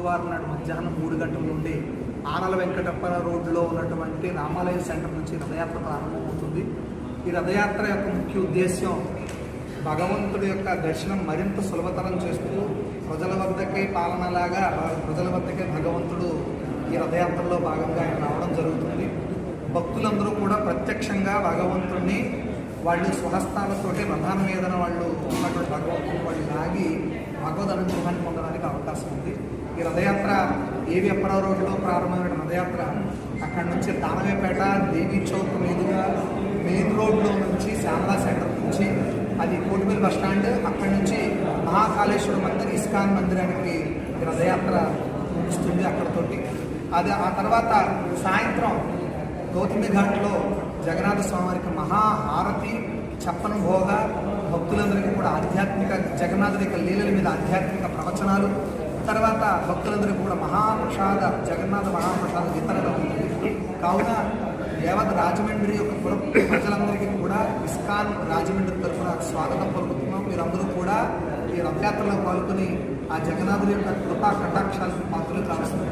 గురువారం నాడు మధ్యాహ్నం మూడు గంటల నుండి ఆనల వెంకటప్ప రోడ్లో ఉన్నటువంటి రామాలయ సెంటర్ నుంచి రథయాత్ర ప్రారంభమవుతుంది. ఈ రథయాత్ర యొక్క ముఖ్య ఉద్దేశ్యం భగవంతుడి యొక్క దర్శనం మరింత సులభతరం చేస్తూ ప్రజల వద్దకే పాలనలాగా ప్రజల వద్దకే భగవంతుడు ఈ రథయాత్రలో భాగంగా ఆయన రావడం జరుగుతుంది. భక్తులందరూ కూడా ప్రత్యక్షంగా భగవంతుడిని వాళ్ళు స్వహస్తాలతోటి ప్రధాన మీద వాళ్ళు ఉన్నటువంటి భగవంతుని వాళ్ళు లాగి భగవద్ అనుగ్రహాన్ని పొందడానికి అవకాశం ఉంది ఈ రథయాత్ర ఏవి అప్పారావు రోడ్లో ప్రారంభమైన రథయాత్ర? అక్కడ నుంచి దానవేపేట దేవి చౌక్ మీదుగా మెయిన్ రోడ్లో నుంచి శారదా సెంటర్ నుంచి అది కోటిపల్లి బస్ స్టాండ్ అక్కడి నుంచి మహాకాళేశ్వర మందిర్ ఇస్కాన్ మందిరానికి రథయాత్ర ముగుస్తుంది అక్కడతోటి. అది ఆ తర్వాత సాయంత్రం గౌతమి ఘాట్లో జగన్నాథ స్వామివారికి మహాహారతి చెప్పను భోగ భక్తులందరికీ కూడా ఆధ్యాత్మిక జగన్నాథుడి యొక్క లీలల మీద ఆధ్యాత్మిక ప్రవచనాలు తర్వాత భక్తులందరూ కూడా మహాప్రసాద జగన్నాథ మహాప్రసాద వితరణ ఉంటుంది కావున యావత్ రాజమండ్రి యొక్క ప్రజలందరికీ కూడా ఇస్కాన్ రాజమండ్రి తరఫున స్వాగతం పలుకుతున్నాం. మీరందరూ కూడా ఈ రథయాత్రలో పాల్గొని ఆ జగన్నాథుడి యొక్క కృపా కటాక్షాలకు పాత్రలు కావాల్సింది